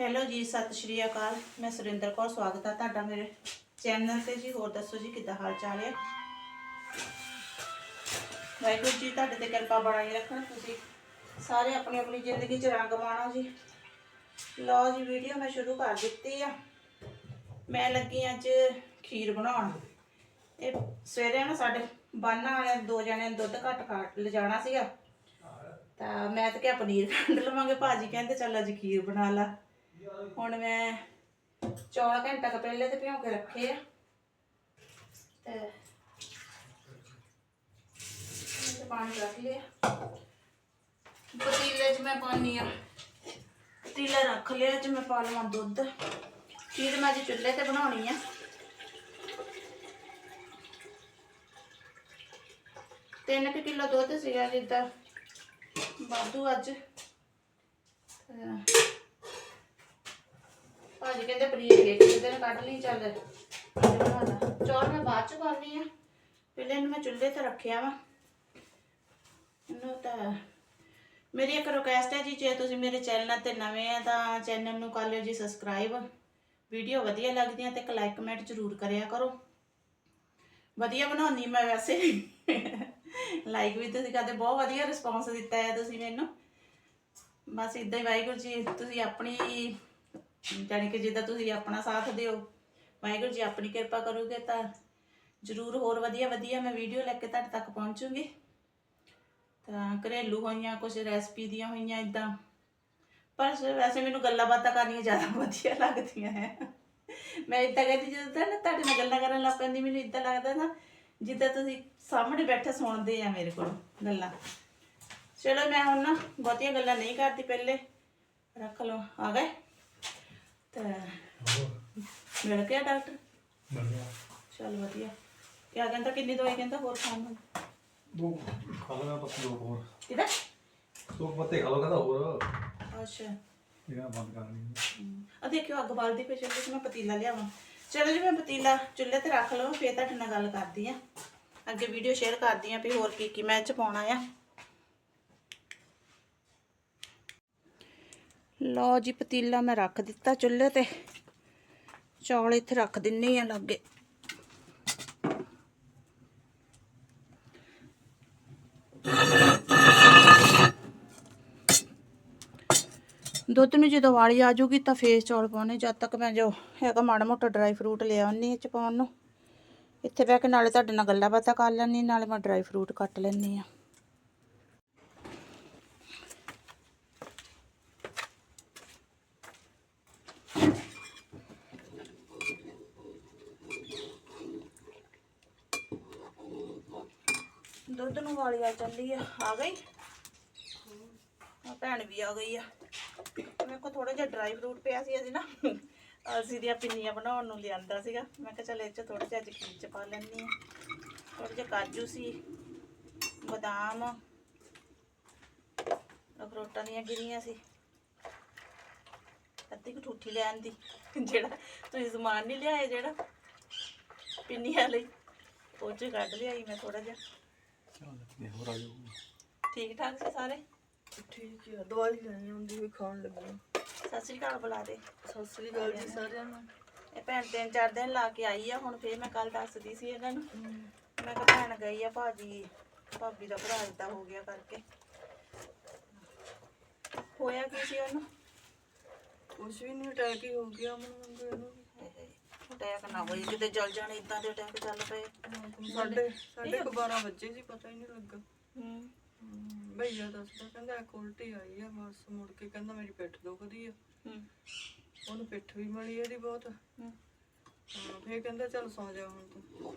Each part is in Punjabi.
ਹੈਲੋ ਜੀ, ਸਤਿ ਸ਼੍ਰੀ ਅਕਾਲ। ਮੈਂ ਸੁਰਿੰਦਰ ਕੌਰ, ਸਵਾਗਤ ਹੈ ਤੁਹਾਡਾ ਮੇਰੇ ਚੈਨਲ ਤੇ ਜੀ। ਹੋਰ ਦੱਸੋ ਜੀ, ਕਿੱਦਾਂ ਹਾਲ ਚਾਲ ਹੈ? ਵਾਹਿਗੁਰੂ ਜੀ, ਤੁਹਾਡੇ ਤੇ ਕਿਰਪਾ ਬਣਾਈ ਰੱਖਣ। ਤੁਸੀਂ ਸਾਰੇ ਆਪਣੀ ਆਪਣੀ ਜ਼ਿੰਦਗੀ 'ਚ ਰੰਗ ਮਾਣੋ ਜੀ। ਲਓ ਜੀ ਵੀਡੀਓ ਮੈਂ ਸ਼ੁਰੂ ਕਰ ਦਿੱਤੀ ਆ। ਮੈਂ ਲੱਗੀ ਅੱਜ ਖੀਰ ਬਣਾਉਣ। ਇਹ ਸਵੇਰੇ ਨਾ ਸਾਡੇ ਬਾਨਾਂ ਵਾਲਿਆਂ ਦੋ ਜਣਿਆਂ ਨੇ ਦੁੱਧ ਘੱਟ ਖਾ ਲਿਜਾਣਾ ਸੀਗਾ। ਤਾਂ ਮੈਂ ਤਾਂ ਕਿਹਾ ਪਨੀਰ ਕੱਢ ਲਵਾਂਗੇ। ਭਾਜੀ ਕਹਿੰਦੇ ਚੱਲ ਅੱਜ ਖੀਰ ਬਣਾ ਲਾ। ਹੁਣ ਮੈਂ ਚੌਲ ਘੰਟਾ ਕੁ ਪਹਿਲੇ ਤੇ ਭਿਉਂ ਕੇ ਰੱਖੇ ਆ। ਤੇ ਤੇ ਪਾਣੀ ਰੱਖ ਲਿਆ। ਪਤੀਲੇ 'ਚ ਮੈਂ ਪਾਣੀ ਆ। ਪਤੀਲਾ ਰੱਖ ਲਿਆ ਚ ਮੈਂ ਪਾ ਲਵਾਂ ਦੁੱਧ। ਖੀਰ ਮੈਂ ਅੱਜ ਚੁੱਲ੍ਹੇ ਤੇ ਬਣਾਉਣੀ ਆ। ਤਿੰਨ ਕੁ ਕਿਲੋ ਦੁੱਧ ਸੀਗਾ ਜਿੱਦਾਂ ਵਾਧੂ ਅੱਜ। ਭਾਜੀ ਕਹਿੰਦੇ ਪਨੀਰ ਕੇ ਦਿਨ ਕੱਢ ਲਈ, ਚੱਲ। ਚੌਲ ਮੈਂ ਬਾਅਦ ਚ ਪਾਉਣੀ ਆ। ਪਹਿਲੇ ਇਹਨੂੰ ਮੈਂ ਚੁੱਲ੍ਹੇ ਤੇ ਰੱਖਿਆ ਵਾ। ਇਹਨੂੰ ਤਾਂ ਮੇਰੀ ਇੱਕ ਰਿਕੁਐਸਟ ਹੈ ਜੀ, ਜੇ ਤੁਸੀਂ ਮੇਰੇ ਚੈਨਲ ਤੇ ਨਵੇਂ ਆ ਤਾਂ ਚੈਨਲ ਨੂੰ ਕਰ ਲਿਓ ਜੀ ਸਬਸਕ੍ਰਾਈਬ ਵੀਡੀਓ ਵਧੀਆ ਲੱਗਦੀਆਂ ਤੇ ਇੱਕ ਲਾਈਕ ਕਮੈਂਟ ਜ਼ਰੂਰ ਕਰਿਆ ਕਰੋ। ਵਧੀਆ ਬਣਾਉਣੀ ਮੈਂ ਵੈਸੇ ਲਾਈਕ ਵੀ ਤੁਸੀਂ ਕਰਦੇ ਬਹੁਤ ਵਧੀਆ ਰਿਸਪੌਂਸ ਦਿੱਤਾ ਹੈ ਤੁਸੀਂ ਮੈਨੂੰ। ਬਸ ਇਦਾਂ ਹੀ ਵਾਹਿਗੁਰੂ ਜੀ, ਤੁਸੀਂ ਆਪਣੀ ਜਾਣੀ ਕਿ ਜਿੱਦਾਂ ਤੁਸੀਂ ਆਪਣਾ ਸਾਥ ਦਿਓ, ਵਾਹਿਗੁਰੂ ਜੀ ਆਪਣੀ ਕਿਰਪਾ ਕਰੋਗੇ ਤਾਂ ਜ਼ਰੂਰ ਹੋਰ ਵਧੀਆ ਵਧੀਆ ਮੈਂ ਵੀਡੀਓ ਲੈ ਕੇ ਤੁਹਾਡੇ ਤੱਕ ਪਹੁੰਚੂਗੀ। ਤਾਂ ਘਰੇਲੂ ਹੋਈਆਂ ਕੁਝ ਰੈਸਪੀ ਦੀਆਂ ਹੋਈਆਂ ਇਦਾਂ ਪਰ ਵੈਸੇ ਮੈਨੂੰ ਗੱਲਾਂ ਬਾਤਾਂ ਕਰਨੀਆਂ ਜ਼ਿਆਦਾ ਵਧੀਆ ਲੱਗਦੀਆਂ ਹੈ। ਮੈਂ ਇਦਾਂ ਕਹਿੰਦੀ, ਜਦੋਂ ਨਾ ਤੁਹਾਡੇ ਨਾਲ ਗੱਲਾਂ ਕਰਨ ਲੱਗ ਪੈਂਦੀ, ਮੈਨੂੰ ਇਦਾਂ ਲੱਗਦਾ ਨਾ, ਜਿੱਦਾਂ ਤੁਸੀਂ ਸਾਹਮਣੇ ਬੈਠੇ ਸੁਣਦੇ ਆ ਮੇਰੇ ਕੋਲ ਗੱਲਾਂ। ਚਲੋ ਮੈਂ ਹੁਣ ਨਾ ਬਹੁਤੀਆਂ ਗੱਲਾਂ ਨਹੀਂ ਕਰਦੀ, ਪਹਿਲੇ ਰੱਖ ਲਓ, ਆ ਗਏ। ਮਿਲ ਗਿਆ ਡਾਕਟਰ? ਚਲ ਵਧੀਆ। ਕਿਆ ਕਹਿੰਦਾ ਕਿੰਨੀ ਦਵਾਈ ਕਹਿੰਦਾ ਹੋਰ ਖਾਣ ਨੂੰ? ਦੋ ਖਾ ਲਗਾ ਪੱਤੇ ਦੋ ਹੋਰ। ਕਿਹਦਾ? ਦੋ ਪੱਤੇ ਖਾ ਲੋ ਕਹਿੰਦਾ ਹੋਰ। ਅੱਛਾ। ਇਹਨਾਂ ਬੰਦ ਕਰਨੀ ਆ ਦੇਖਿਓ ਅੱਗ ਬਾਲਦੀ ਪਈ ਚਲੋ ਮੈਂ ਪਤੀਲਾ ਲਿਆਵਾਂ। ਚਲੋ ਜੀ ਮੈਂ ਪਤੀਲਾ ਚੁੱਲ੍ਹੇ ਤੇ ਰੱਖ ਲਵਾਂ ਫੇਰ ਤੁਹਾਡੇ ਨਾਲ ਗੱਲ ਕਰਦੀ ਆ ਅੱਗੇ ਵੀਡੀਓ ਸ਼ੇਅਰ ਕਰਦੀ ਆ ਵੀ ਹੋਰ ਕੀ ਕੀ ਮੈਂ ਚ ਪਾਉਣਾ ਆ। ਲਓ ਜੀ ਪਤੀਲਾ ਮੈਂ ਰੱਖ ਦਿੱਤਾ ਚੁੱਲ੍ਹੇ ਤੇ। ਚੌਲ ਇੱਥੇ ਰੱਖ ਦਿੰਨੀ ਆ ਲਾਗੇ। ਦੁੱਧ ਨੂੰ ਜਦੋਂ ਵਾਲੀ ਆ ਜੂਗੀ ਤਾਂ ਫੇਰ ਚੌਲ ਪਾਉਣੇ। ਜਦ ਤੱਕ ਮੈਂ ਜੋ ਹੈਗਾ ਮਾੜਾ ਮੋਟਾ ਡਰਾਈ ਫਰੂਟ ਲਿਆ ਆਉਣੀ ਚ ਪਾਉਣ ਨੂੰ। ਇੱਥੇ ਬਹਿ ਕੇ ਨਾਲੇ ਤੁਹਾਡੇ ਨਾਲ ਗੱਲਾਂ ਬਾਤਾਂ ਕਰ ਲੈਣੀ ਨਾਲੇ ਮੈਂ ਡਰਾਈ ਫਰੂਟ ਕੱਟ ਲੈਣੀ ਆ ਦੁੱਧ ਨੂੰ ਵਾਲੀ ਆ ਚੱਲੀ ਆ। ਆ ਗਈ? ਆ ਭੈਣ ਵੀ ਆ ਗਈ ਆ। ਮੇਰੇ ਕੋਲ ਥੋੜਾ ਜਿਹਾ ਡਰਾਈ ਫਰੂਟ ਪਿਆ ਸੀ ਅਸੀਂ ਨਾ। ਅਸੀਂ ਦੀਆਂ ਪਿੰਨੀਆਂ ਬਣਾਉਣ ਨੂੰ ਲਿਆਂਦਾ ਸੀਗਾ। ਮੈਂ ਕਿਹਾ ਚੱਲ ਇਹ ਚ ਥੋੜਾ ਜਿਹਾ ਜਖੀਰ ਚ ਪਾ ਲੈਣੀ ਆ। ਥੋੜਾ ਜਿਹਾ ਕਾਜੂ ਸੀ, ਬਦਾਮ, ਅਖਰੋਟਾਂ ਦੀਆਂ ਗਿਰੀਆਂ ਸੀ। ਅੱਧੀ ਕੁ ਠੂਠੀ ਲੈਣ ਦੀ ਜਿਹੜਾ ਤੁਸੀਂ ਸਮਾਨ ਨਹੀਂ ਲਿਆਏ, ਜਿਹੜਾ ਪਿੰਨੀਆਂ ਲਈ, ਉਹ ਚ ਕੱਢ ਲਿਆਈ ਮੈਂ ਥੋੜਾ ਜਿਹਾ। ਚੱਲ ਹੋਰ ਆ ਜਾਓ ਠੀਕ ਠਾਕ ਸੀ ਸਾਰੇ? ਠੀਕ ਹੈ ਦਵਾਈ ਲੈਣੀ ਹੁੰਦੀ ਵੀ ਖਾਣ ਲੱਗੀ ਸਤਿ ਸ੍ਰੀ ਅਕਾਲ ਬੁਲਾ ਦੇ। ਸਤਿ ਸ੍ਰੀ ਅਕਾਲ ਜੀ ਸਾਰਿਆਂ ਨੂੰ। ਇਹ ਭੈਣ ਤਿੰਨ ਚਾਰ ਦਿਨ ਲਾ ਕੇ ਆਈ ਆ ਹੁਣ ਫੇਰ ਮੈਂ ਕੱਲ ਦੱਸਦੀ ਸੀ ਇਹਨਾਂ ਨੂੰ। ਮੈਂ ਕਿਹਾ ਭੈਣ ਗਈ ਆ ਭਾਜੀ ਭਾਬੀ ਦਾ ਭਰਾ ਹੋ ਗਿਆ ਕਰਕੇ। ਹੋਇਆ ਕੀ ਸੀ ਉਹਨੂੰ? ਕੁਛ ਵੀ ਨਹੀਂ ਅਟੈਕ ਹੀ ਹੋ ਗਿਆ ਮੈਨੂੰ ਮੰਗੇ ਇਹਨੂੰ ਅਟੈਕ ਨਾ ਹੋਈ ਕਿਤੇ ਜਲ ਜਾਣੇ ਇਦਾਂ ਦੇ ਅਟੈਕ ਚੱਲ ਪਏ। ਸਾਡੇ ਸਾਡੇ ਕੋ 12 ਵਜੇ ਸੀ ਪਤਾ ਹੀ ਨਹੀਂ ਲੱਗਾ। ਹੂੰ। ਭਈਆ ਦੱਸਦਾ ਕਹਿੰਦਾ ਇੱਕ ਉਲਟੀ ਆਈ ਆ ਬਸ ਮੁੜ ਕੇ ਕਹਿੰਦਾ ਮੇਰੀ ਪਿੱਠ ਦੁਖਦੀ ਆ। ਹੂੰ। ਉਹਨੂੰ ਪਿੱਠ ਵੀ ਮਲੀ ਇਹਦੀ ਬਹੁਤ। ਹੂੰ। ਹਾਂ ਫੇਰ ਕਹਿੰਦਾ ਚੱਲ ਸੌ ਜਾ ਹੁਣ ਤੂੰ।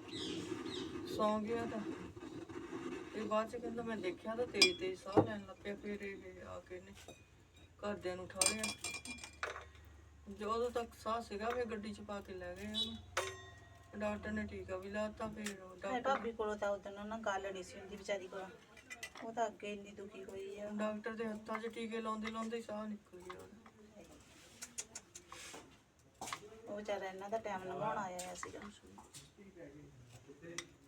ਸੌ ਗਿਆ ਤਾਂ। ਤੇ ਬਾਅਦ ਚ ਕਹਿੰਦਾ ਮੈਂ ਦੇਖਿਆ ਤਾਂ ਤੇਜ਼ ਤੇਜ਼ ਸਾਹ ਲੈਣ ਲੱਗ ਪਿਆ ਫਿਰ ਇਹ ਆ ਕੇ ਨੇ ਘਰਦਿਆਂ ਨੂੰ ਉਠਾ ਲਿਆ। ਜਦੋਂ ਤੱਕ ਸਾਹ ਸੀਗਾ ਫਿਰ ਗੱਡੀ ਚ ਪਾ ਕੇ ਲੈ ਗਏ ਉਹਨੂੰ। ਡਾਕਟਰ ਨੇ ਟੀਕਾ ਵੀ ਲਾਤਾ ਫਿਰ ਉਹ ਮੈਂ ਡਾਕਟਰ ਭਾਬੀ ਕੋਲੋਂ ਤਾਂ ਉਦੋਂ ਨਾ ਗੱਲ ਨਹੀਂ ਸੀ ਹੁੰਦੀ ਵਿਚਾਰੀ ਕੋਲ। ਉਹ ਤਾਂ ਅੱਗੇ ਇੰਨੀ ਦੁਖੀ ਹੋਈ ਆ। ਡਾਕਟਰ ਦੇ ਹੱਥਾਂ 'ਚ ਟੀਕੇ ਲਾਉਂਦੇ ਲਾਉਂਦੇ ਹੀ ਸਾਹ ਨਿਕਲ ਗਿਆ ਉਹਦਾ। ਉਹ ਵਿਚਾਰਾ ਇਹਨਾਂ ਦਾ ਟਾਈਮ ਲੰਘਾਉਣ ਆਇਆ ਹੋਇਆ ਸੀਗਾ।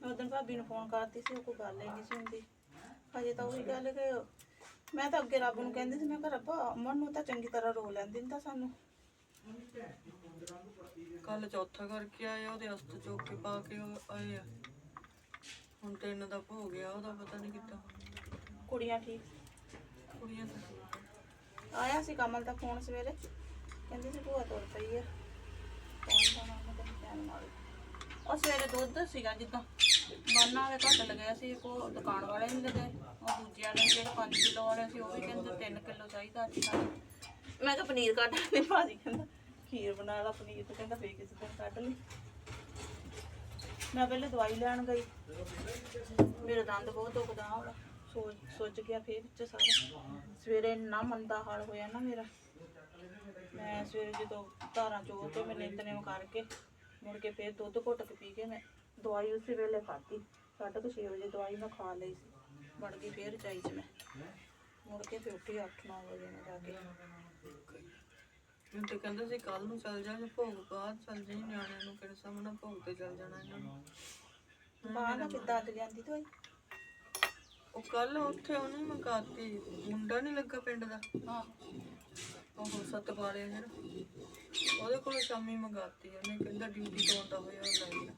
ਮੈਂ ਉਦੋਂ ਭਾਬੀ ਨੂੰ ਫੋਨ ਕਰਤੀ ਸੀ ਉਹ ਕੋਈ ਗੱਲ ਹੀ ਨਹੀਂ ਸੀ ਹੁੰਦੀ। ਹਜੇ ਤਾਂ ਉਹੀ ਗੱਲ ਕਿ ਮੈਂ ਤਾਂ ਅੱਗੇ ਰੱਬ ਨੂੰ ਕਹਿੰਦੀ ਸੀ ਮੈਂ ਕਿਹਾ ਰੱਬਾ ਅਮਨ ਨੂੰ ਤਾਂ ਚੰਗੀ ਤਰ੍ਹਾਂ ਰੋ ਲੈਂਦੀ ਨਹੀਂ ਤਾਂ ਸਾਨੂੰ। ਕੱਲ ਚੌਥਾ ਕਰਕੇ ਆਏ ਆ, ਉਹਦੇ ਅਸਤ ਚੁੱਕ ਕੇ ਪਾ ਕੇ ਉਹ ਆਏ ਆ। ਹੁਣ ਤਿੰਨ ਦਾ ਭੋਗ ਗਿਆ ਉਹਦਾ ਪਤਾ ਨਹੀਂ ਕਿੱਦਾਂ। ਕੁੜੀਆਂ ਠੀਕ? ਕੁੜੀਆਂ ਤਾਂ। ਆਇਆ ਸੀ ਕਮਲ ਦਾ ਫੋਨ ਸਵੇਰੇ। ਕਹਿੰਦੀ ਸੀ ਭੂਆ ਤੁਰ ਪਈ ਆ। ਫੋਨ ਦਾ ਨਾਮ ਤਾਂ ਟਾਈਮ ਨਾਲ? ਉਹ ਸਵੇਰੇ ਦੁੱਧ ਸੀਗਾ ਜਿੱਦਾਂ। ਬਾਨਾ ਵਾਲੇ ਘੱਟ ਲੱਗਿਆ ਸੀ ਕੋ ਦੁਕਾਨ ਵਾਲੇ ਨਹੀਂ ਲੱਗੇ ਉਹ ਦੂਜਿਆਂ ਨੇ ਜਿਹੜੇ 5 ਕਿਲੋ ਵਾਲੇ ਸੀ ਉਹ ਵੀ ਕਹਿੰਦੇ 3 ਕਿਲੋ ਚਾਹੀਦਾ ਅੱਜ ਕੱਲ੍ਹ ਮੈਂ ਕਿਹਾ ਪਨੀਰ ਕੱਢ ਲੈ ਭਾਜੀ ਕਹਿੰਦਾ, ਖੀਰ ਬਣਾ ਲਾ ਪਨੀਰ, ਤੇ ਕਹਿੰਦਾ ਫੇਰ ਕਿਸੇ ਦਿਨ ਕੱਢ ਲਈ। ਮੈਂ ਪਹਿਲੇ ਦਵਾਈ ਲੈਣ ਗਈ। ਮੇਰਾ ਦੰਦ ਬਹੁਤ ਦੁਖਦਾ ਹੁਣ। ਸੋਜ ਸੁੱਜ ਗਿਆ ਫੇਰ ਵਿੱਚ ਸਾਰਾ। ਸਵੇਰੇ ਇੰਨਾ ਮੰਦਾ ਹਾਲ ਹੋਇਆ ਨਾ ਮੇਰਾ। ਮੈਂ ਸਵੇਰੇ ਜਦੋਂ ਧਾਰਾਂ ਚੋ ਕੇ ਮੈਂ ਨਿਤਨੇਮ ਕਰਕੇ ਮੁੜ ਕੇ ਫੇਰ ਦੁੱਧ ਘੁੱਟ ਕੇ ਪੀ ਕੇ ਮੈਂ ਦਵਾਈ ਉਸੇ ਵੇਲੇ ਖਾਧੀ। ਸਾਢੇ ਕੁ ਛੇ ਵਜੇ ਦਵਾਈ ਮੈਂ ਖਾ ਲਈ ਸੀ। ਵੜ ਗਈ ਫੇਰ ਰਜਾਈ 'ਚ ਮੈਂ। ਮੁੜ ਕੇ ਫੇਰ ਉੱਠੀ 8-9 ਵਜੇ ਮੈਂ ਜਾ ਕੇ। ਮੈਨੂੰ ਤੇ ਕਹਿੰਦੇ ਸੀ ਕੱਲ ਨੂੰ ਚੱਲ ਜਾ ਭੋਗ ਬਾਅਦ ਚੱਲ ਜਾਈ ਨਿਆਣਿਆਂ ਨੂੰ ਕਿਹੜੇ ਸਾਹਮਣੇ ਭੋਗ ਤੇ ਚੱਲ ਜਾਣਾ ਇਹਨਾਂ ਨੂੰ। ਬਾਹਰ ਦਾ ਕਿੱਦਾਂ ਅੱਜ ਜਾਂਦੀ ਦਵਾਈ ਉਹ ਕੱਲ ਉੱਥੇ ਉਹਨੇ ਮਕਾਤੀ ਮੁੰਡਾ ਨਹੀਂ ਲੱਗਾ ਪਿੰਡ ਦਾ? ਹਾਂ। ਉਹ ਸਤਪਾਲੇ ਜਿਹੜਾ ਉਹਦੇ ਕੋਲ ਸ਼ਾਮੀ ਮੰਗਾਤੀ ਉਹਨੇ ਕਹਿੰਦਾ ਡਿਊਟੀ ਤੋਂ ਆਉਂਦਾ ਹੋਇਆ ਉਹ ਲੈ ਗਿਆ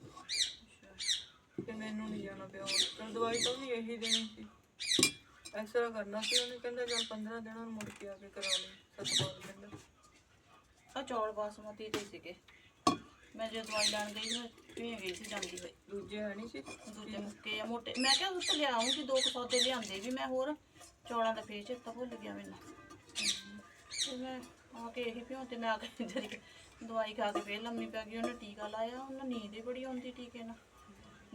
ਤੇ ਮੈਨੂੰ ਨਹੀਂ ਜਾਣਾ ਪਿਆ ਹੁਣ ਦਵਾਈ ਤਾਂ ਉਹਨੇ ਇਹੀ ਦੇਣੀ ਸੀ। ਐਕਸਰਾ ਕਰਨਾ ਸੀ ਉਹਨੇ ਕਹਿੰਦਾ ਚੱਲ 15 ਦਿਨਾਂ ਨੂੰ ਮੁੜ ਕੇ ਆ ਕੇ ਕਰਾ ਲਈ ਸਤਪਾਲ ਕਹਿੰਦਾ। ਆ ਚੌਲ ਬਾਸਮਤੀ ਦੇ ਸੀਗੇ। ਮੈਂ ਜੇ ਦਵਾਈ ਲੈਣ ਗਈ ਸੀ ਮੈਂ ਭੇਂ ਗਈ ਸੀ ਜਾਂਦੀ ਹੋਈ। ਦੂਜੇ ਹੈ ਨਹੀਂ ਸੀ? ਦੂਜੇ ਮੁੱਕੇ ਆ ਮੋਟੇ ਮੈਂ ਕਿਹਾ ਉਸ ਤੋਂ ਲਿਆਉਂਗੀ ਦੋ ਕੁ ਸੌਦੇ ਲਿਆਂਦੇ ਵੀ ਮੈਂ ਹੋਰ ਚੌਲਾਂ ਦਾ ਫੇਰ ਚੇਤਾ ਭੁੱਲ ਗਿਆ ਮੈਨੂੰ। ਤੇ ਮੈਂ ਆ ਕੇ ਇਹੀ ਪਿਉਂ ਤੇ ਮੈਂ ਆ ਕੇ ਜਰੀ ਦਵਾਈ ਖਾ ਕੇ ਫੇਰ ਲੰਮੀ ਪੈ ਗਈ ਉਹਨੇ ਟੀਕਾ ਲਾਇਆ ਉਹਨੂੰ ਨੀਂਦ ਹੀ ਬੜੀ ਆਉਂਦੀ ਟੀਕੇ ਨਾਲ।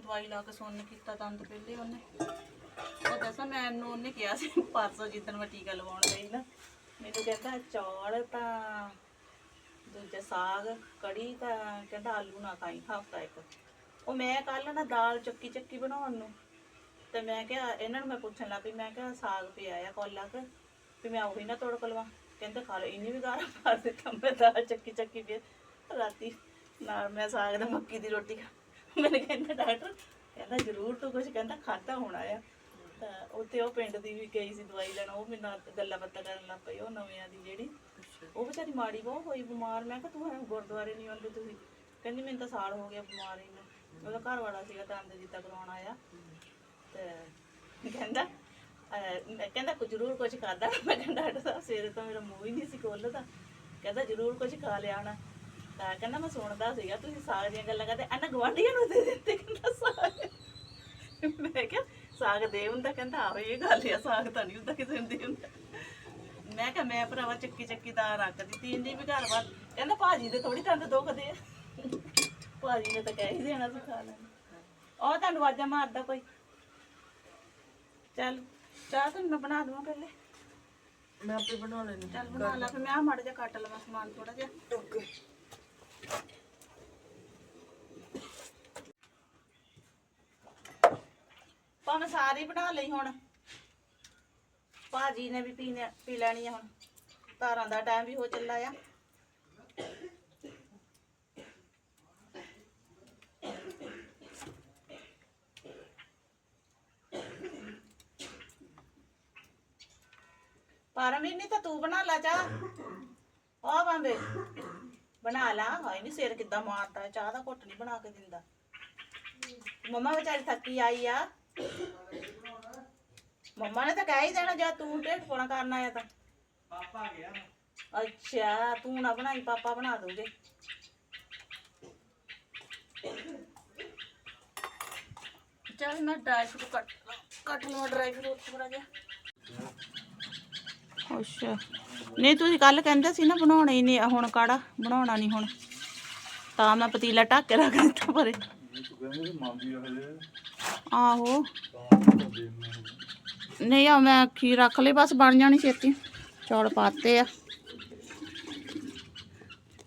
ਦਵਾਈ ਲਾ ਕੇ ਸੁੰਨ ਕੀਤਾ ਦੰਦ ਪਹਿਲੇ ਉਹਨੇ। ਉਹ ਦੱਸਾਂ ਮੈਨੂੰ ਉਹਨੇ ਕਿਹਾ ਸੀ, ਪਰਸੋਂ ਜਿੱਦਣ ਮੈਂ ਟੀਕਾ ਲਵਾਉਣ ਗਈ ਨਾ, ਮੈਨੂੰ ਕਹਿੰਦਾ ਚੌਲ ਤਾਂ ਦੂਜਾ ਸਾਗ, ਕੜੀ ਤਾਂ ਕਹਿੰਦਾ ਆਲੂ ਨਾ ਖਾਈ, ਹਫਤਾ ਇੱਕ। ਉਹ ਮੈਂ ਕੱਲ ਨਾ ਦਾਲ ਚੱਕੀ ਚੱਕੀ ਬਣਾਉਣ ਨੂੰ, ਤੇ ਮੈਂ ਕਿਹਾ ਇਹਨਾਂ ਨੂੰ ਮੈਂ ਪੁੱਛਣ ਲੱਗ ਪਈ, ਮੈਂ ਕਿਹਾ ਸਾਗ ਪਿਆ ਆ ਕੋਲਾ ਕੁ, ਵੀ ਮੈਂ ਉਹੀ ਨਾ ਤੋੜ ਲਵਾਂ। ਕਹਿੰਦੇ ਖਾ ਲਓ, ਇੰਨੀ ਵੀ ਗਾਰਾ ਪਾ ਦਿੱਤਾ ਮੈਂ ਦਾਲ ਚੱਕੀ ਚੱਕੀ ਪਿਆ। ਰਾਤੀ ਨਾਲ ਮੈਂ ਸਾਗ ਦਾ ਮੱਕੀ ਦੀ ਰੋਟੀ ਖਾ ਮੈਨੂੰ ਕਹਿੰਦਾ ਡਾਕਟਰ, ਕਹਿੰਦਾ ਜ਼ਰੂਰ ਤੂੰ ਕੁਝ ਕਹਿੰਦਾ ਖਾਦਾ ਹੋਣਾ ਆ। ਤਾਂ ਉੱਥੇ ਉਹ ਪਿੰਡ ਦੀ ਵੀ ਗਈ ਸੀ ਦਵਾਈ ਲੈਣ ਉਹ ਮੇਰੇ ਨਾਲ ਗੱਲਾਂ ਬਾਤਾਂ ਕਰਨ ਲੱਗ ਪਈ ਉਹ ਨਵਿਆਂ ਦੀ ਜਿਹੜੀ। ਉਹ ਵਿਚਾਰੀ ਮਾੜੀ ਬਹੁਤ ਹੋਈ ਬਿਮਾਰ। ਮੈਂ ਕਿਹਾ ਤੂੰ ਐਂ ਗੁਰਦੁਆਰੇ ਨਹੀਂ ਆਉਂਦੀ ਤੁਸੀਂ? ਕਹਿੰਦੀ ਮੈਨੂੰ ਤਾਂ ਸਾਲ ਹੋ ਗਿਆ ਬਿਮਾਰ ਨੂੰ। ਉਹਦਾ ਘਰ ਵਾਲਾ ਸੀਗਾ ਦੰਦ ਜਿੱਤਾ ਕਰਾਉਣ ਆਇਆ। ਤੇ ਕਹਿੰਦਾ ਮੈਂ ਕਹਿੰਦਾ ਕੁਝ ਜ਼ਰੂਰ ਕੁਝ ਖਾਦਾ ਮੈਂ ਕਹਿੰਦਾ ਡਾਕਟਰ ਸਵੇਰੇ ਤਾਂ ਮੇਰਾ ਮੂੰਹ ਹੀ ਨਹੀਂ ਸੀ ਖੋਲਦਾ। ਕਹਿੰਦਾ ਜ਼ਰੂਰ ਕੁਝ ਖਾ ਲਿਆ ਹੋਣਾ ਤਾਂ ਕਹਿੰਦਾ ਮੈਂ ਸੁਣਦਾ ਸੀਗਾ ਤੁਸੀਂ ਸਾਗ ਦੀਆਂ ਗੱਲਾਂ ਕਰਦੇ ਇਹਨਾਂ ਗਵਾਂਢੀਆਂ ਨੂੰ ਦੇ ਦਿੱਤੇ ਕਹਿੰਦਾ ਸਾਗ ਮੈਂ ਕਿਹਾ ਸਾਗ ਦੇ ਹੁੰਦਾ ਕਹਿੰਦਾ ਆਹੋ ਇਹ ਗੱਲ ਆ ਸਾਗ ਤਾਂ ਨਹੀਂ ਹੁੰਦਾ ਕਿਸੇ ਨੂੰ ਦੇ ਹੁੰਦਾ। ਮੈਂ ਕਿਹਾ ਮੈਂ ਭਰਾਵਾ ਚੱਕੀ ਚੱਕੀ ਦਾ ਰੱਖ ਦਿੱਤੀ ਇੰਨੀ ਵੀ ਘਰ ਬਾਰ ਕਹਿੰਦਾ ਭਾਜੀ ਦੇ ਥੋੜੀ ਦੰਦ ਦੁਖਦੇ ਆ। ਭਾਜੀ ਨੇ ਤਾਂ ਕਹਿ ਹੀ ਦੇਣਾ ਸੀ ਖਾ ਲੈਣਾ। ਉਹ ਤੁਹਾਨੂੰ ਆਵਾਜ਼ਾਂ ਮਾਰਦਾ ਕੋਈ? ਚੱਲ ਚਾਹ ਤੈਨੂੰ ਮੈਂ ਬਣਾ ਦਵਾਂ ਪਹਿਲੇ। ਮੈਂ ਆਪੇ ਬਣਾ ਲੈਣੀ ਚੱਲ ਬਣਾ ਲਾ ਫਿਰ ਮੈਂ ਆ ਮੜ ਜਾ ਕੱਟ ਲਵਾਂ ਸਮਾਨ ਥੋੜਾ ਜਿਹਾ। ਓਕੇ। ਭਾਵੇਂ ਸਾਰੀ ਬਣਾ ਲਈ ਹੁਣ। ਭਾਜੀ ਨੇ ਵੀ ਪੀਣੇ ਪੀ ਲੈਣੀ ਆ ਹੁਣ। ਧਾਰਾਂ ਦਾ ਟਾਈਮ ਵੀ ਹੋ ਚੱਲਾ ਆ। ਪਰਮੀ ਨਹੀਂ ਤਾਂ ਤੂੰ ਬਣਾ ਲਾ ਚਾਹ। ਆ ਬੰਬੇ। ਬਣਾ ਲਾ, ਹਾਏ ਨਹੀਂ ਸਿਰ ਕਿੱਦਾਂ ਮਾਰਦਾ, ਚਾਹ ਦਾ ਘੁੱਟ ਨਹੀਂ ਬਣਾ ਕੇ ਦਿੰਦਾ। ਮੰਮਾ ਵਿਚਾਰੀ ਥੱਕੀ ਆਈ ਆ। ਮੰਮਾ ਨੇ ਤਾਂ ਕਹਿ ਹੀ ਦੇਣਾ ਜਾਂ ਤੂੰ ਢੇਡ ਪੋਣਾ ਕਰਨ ਆਇਆ ਤਾਂ ਪਾਪਾ ਗਿਆ ਅੱਛਾ ਤੂੰ ਨਾ ਬਣਾਈ ਪਾਪਾ ਬਣਾ ਦੂਗੇ ਚੱਲ ਮੈਂ ਡਰਾਈ ਫਰੂਟ ਕੱਟ ਕੱਟ ਲਵਾਂ ਡਰਾਈ ਫਰੂਟ ਥੋੜਾ ਜਿਹਾ ਅੱਛਾ ਨਹੀਂ ਤੁਸੀਂ ਕੱਲ ਕਹਿੰਦੇ ਸੀ ਨਾ ਬਣਾਉਣਾ ਹੀ ਨਹੀਂ ਹੁਣ ਕਾੜਾ ਬਣਾਉਣਾ ਨਹੀਂ ਹੁਣ ਤਾਂ ਮੈਂ ਪਤੀਲਾ ਢੱਕ ਕੇ ਰੱਖ ਦਿੱਤਾ ਪਰੇ ਆਹੋ। ਨਹੀਂ ਆ ਮੈਂ ਖੀਰ ਰੱਖ ਲਈ ਬਸ ਬਣ ਜਾਣੀ ਛੇਤੀ। ਚੌਲ ਪਾਤੇ ਆ।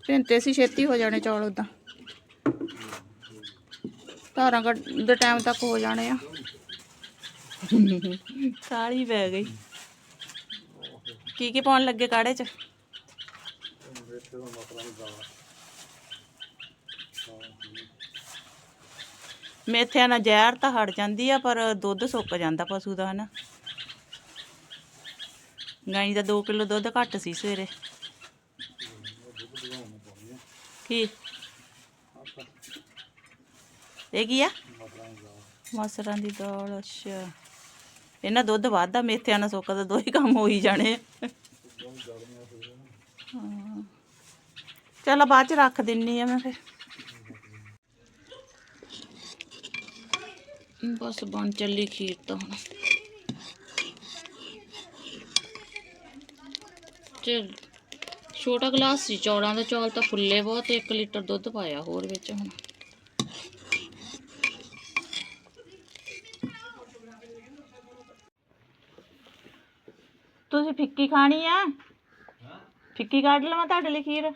ਭਿੰਤੇ ਸੀ ਛੇਤੀ ਹੋ ਜਾਣੇ ਚੌਲ ਉਦਾਂ ਧਾਰਾਂ ਕੱਢ ਦੇ ਟਾਈਮ ਤੱਕ ਹੋ ਜਾਣੇ ਆ। ਕਾਲੀ ਪੈ ਗਈ। ਕੀ ਕੀ ਪਾਉਣ ਲੱਗੇ ਕਾੜੇ ਚ? ਮੇਥਿਆਂ ਨਾਲ ਜ਼ਹਿਰ ਤਾਂ ਹਟ ਜਾਂਦੀ ਆ, ਪਰ ਦੁੱਧ ਸੁੱਕ ਜਾਂਦਾ ਪਸ਼ੂ ਦਾ, ਹਨਾ। ਗਾਈ ਦਾ 2 ਕਿਲੋ ਦੁੱਧ ਘੱਟ ਸੀ ਸਵੇਰੇ। ਕੀ? ਇਹ ਕੀ ਆ? ਮਸਰਾਂ ਦੀ ਦਾਲ, ਅੱਛਾ। ਇਹਨਾਂ ਦੁੱਧ ਵੱਧਦਾ ਮੇਥਿਆਂ ਨਾਲ ਸੁੱਕਾ ਦੋ ਹੀ ਕੰਮ ਹੋ ਹੀ ਜਾਣੇ ਆ। ਹਾਂ। ਚੱਲ ਬਾਅਦ ਚ ਰੱਖ ਦਿੰਨੀ ਆ ਮੈਂ ਫਿਰ। ਬਸ ਬਣ ਚੱਲੀ ਖੀਰ ਤਾਂ ਹੁਣ। ਚਲ, ਛੋਟਾ ਗਲਾਸ ਸੀ, ਚੌਲਾਂ ਦਾ ਚੌਲ ਤਾਂ ਫੁੱਲੇ ਬਹੁਤ 1 ਲੀਟਰ ਦੁੱਧ ਪਾਇਆ ਹੋਰ ਵਿੱਚ ਹੁਣ। ਤੁਸੀਂ ਫਿੱਕੀ ਖਾਣੀ ਆ? ਫਿੱਕੀ ਕੱਢ ਲਵਾਂ ਤੁਹਾਡੇ ਲਈ ਖੀਰ?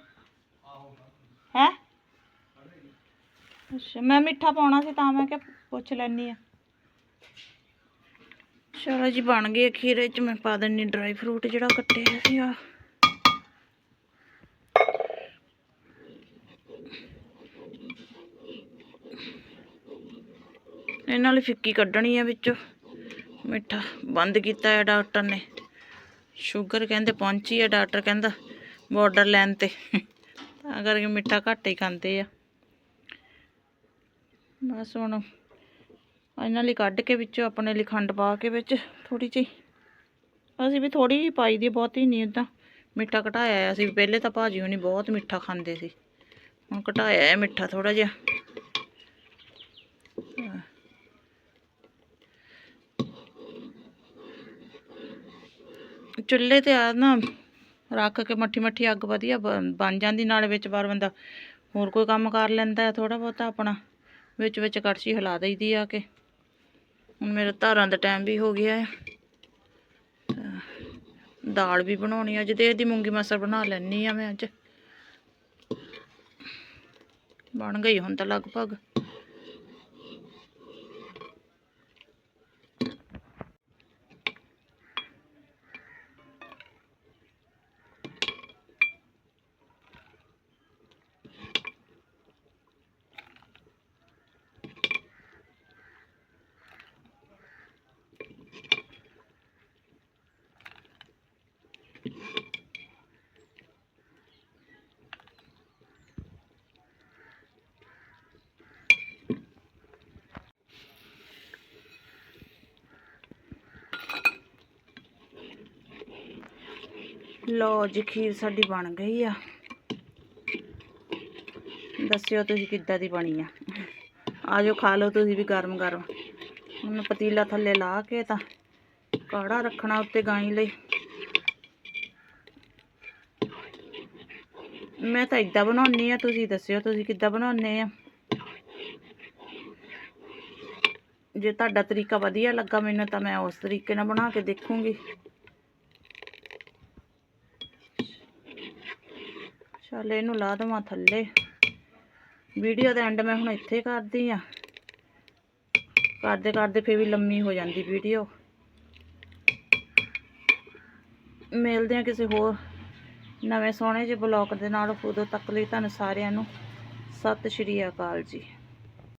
ਹੈ? ਅੱਛਾ, ਮੈਂ ਮਿੱਠਾ ਪਾਉਣਾ ਸੀ ਤਾਂ ਮੈਂ ਕਿਹਾ ਪੁੱਛ ਲੈਣੀ ਆ ਚਲੋ ਜੀ, ਬਣ ਗਏ ਆ ਇਹ ਚ, ਮੈਂ ਪਾ ਦਿੰਨੀ ਡਰਾਈ ਫਰੂਟ ਜਿਹੜਾ ਕੱਟਿਆ ਸੀ ਆ ਇਹਨਾਂ ਲਈ ਫਿੱਕੀ ਕੱਢਣੀ ਆ ਵਿੱਚੋਂ। ਮਿੱਠਾ ਬੰਦ ਕੀਤਾ ਹੈ ਡਾਕਟਰ ਨੇ। ਸ਼ੂਗਰ ਕਹਿੰਦੇ ਪਹੁੰਚੀ ਹੈ ਡਾਕਟਰ ਕਹਿੰਦਾ ਬਾਰਡਰ ਲਾਈਨ ਤੇ। ਤਾਂ ਕਰਕੇ ਮਿੱਠਾ ਘੱਟ ਹੀ ਖਾਂਦੇ ਆ। ਬਸ ਹੁਣ ਇਹਨਾਂ ਲਈ ਕੱਢ ਕੇ ਵਿੱਚੋਂ ਆਪਣੇ ਲਈ ਖੰਡ ਪਾ ਕੇ ਵਿੱਚ ਥੋੜੀ ਜਿਹੀ। ਅਸੀਂ ਵੀ ਥੋੜੀ ਜਿਹੀ ਪਾਈ ਦੀ ਬਹੁਤੀ ਨਹੀਂ ਉਦਾਂ ਮਿੱਠਾ ਘਟਾਇਆ ਅਸੀਂ ਪਹਿਲੇ ਤਾਂ ਭਾਜੀ ਹੁਣੀ ਬਹੁਤ ਮਿੱਠਾ ਖਾਂਦੇ ਸੀ। ਹੁਣ ਘਟਾਇਆ ਹੈ ਮਿੱਠਾ ਥੋੜਾ ਜਿਹਾ। ਚੁੱਲ੍ਹੇ ਤੇ ਆ ਨਾ ਰੱਖ ਕੇ ਮੱਠੀ ਮੱਠੀ ਅੱਗ ਵਧੀਆ ਬ- ਬਣ ਜਾਂਦੀ, ਨਾਲੇ ਵਿੱਚ ਬਾਰ ਬੰਦਾ ਹੋਰ ਕੋਈ ਕੰਮ ਕਰ ਲੈਂਦਾ ਥੋੜਾ ਬਹੁਤਾ ਆਪਣਾ। ਵਿੱਚ ਵਿੱਚ ਕੜਛੀ ਹਿਲਾ ਦਈਦੀ ਆ ਕੇ। ਹੁਣ ਮੇਰੇ ਧਾਰਾਂ ਦਾ ਟਾਈਮ ਵੀ ਹੋ ਗਿਆ ਹੈ ਦਾਲ ਵੀ ਬਣਾਉਣੀ ਆ, ਅੱਜ ਦੇ ਇਹਦੀ ਮੂੰਗੀ ਮਸਰ ਬਣਾ ਲੈਣੀ ਆ ਮੈਂ ਅੱਜ। ਬਣ ਗਈ ਹੁਣ ਤਾਂ ਲਗਭਗ। ਲੋ ਜੀ, ਖੀਰ ਸਾਡੀ ਬਣ ਗਈ ਆ। ਦੱਸਿਓ ਤੁਸੀਂ ਕਿੱਦਾਂ ਦੀ ਬਣੀ ਆ। ਆਜੋ ਖਾ ਲਓ ਤੁਸੀਂ ਵੀ ਗਰਮ ਗਰਮ। ਹੁਣ ਪਤੀਲਾ ਥੱਲੇ ਲਾ ਕੇ ਤਾਂ ਕਾੜਾ ਰੱਖਣਾ ਉੱਤੇ ਗਾਈ ਲਈ। ਮੈਂ ਤਾਂ ਇਦਾਂ ਬਣਾਉਣੀ ਆ, ਤੁਸੀਂ ਦੱਸਿਓ ਤੁਸੀਂ ਕਿੱਦਾਂ ਬਣਾਉਂਦੇ ਆ। ਜੇ ਤੁਹਾਡਾ ਤਰੀਕਾ ਵਧੀਆ ਲੱਗਾ ਮੈਨੂੰ ਤਾਂ ਮੈਂ ਉਸ ਤਰੀਕੇ ਨਾਲ ਬਣਾ ਕੇ ਦੇਖੂੰਗੀ। ਚੱਲ ਇਹਨੂੰ ਲਾ ਦੇਵਾਂ ਥੱਲੇ। ਵੀਡੀਓ ਦਾ ਐਂਡ ਮੈਂ ਹੁਣ ਇੱਥੇ ਕਰਦੀ ਆ। ਕਰਦੇ ਕਰਦੇ ਫੇਰ ਵੀ ਲੰਮੀ ਹੋ ਜਾਂਦੀ ਵੀਡੀਓ। ਮਿਲਦੇ ਆ ਕਿਸੇ ਹੋਰ ਨਵੇਂ ਸੋਹਣੇ ਜਿਹੇ ਬਲੌਗ ਦੇ ਨਾਲ। ਉਦੋਂ ਤੱਕ ਲਈ ਤੁਹਾਨੂੰ ਸਾਰਿਆਂ ਨੂੰ। ਸਤਿ ਸ਼੍ਰੀ ਅਕਾਲ ਜੀ।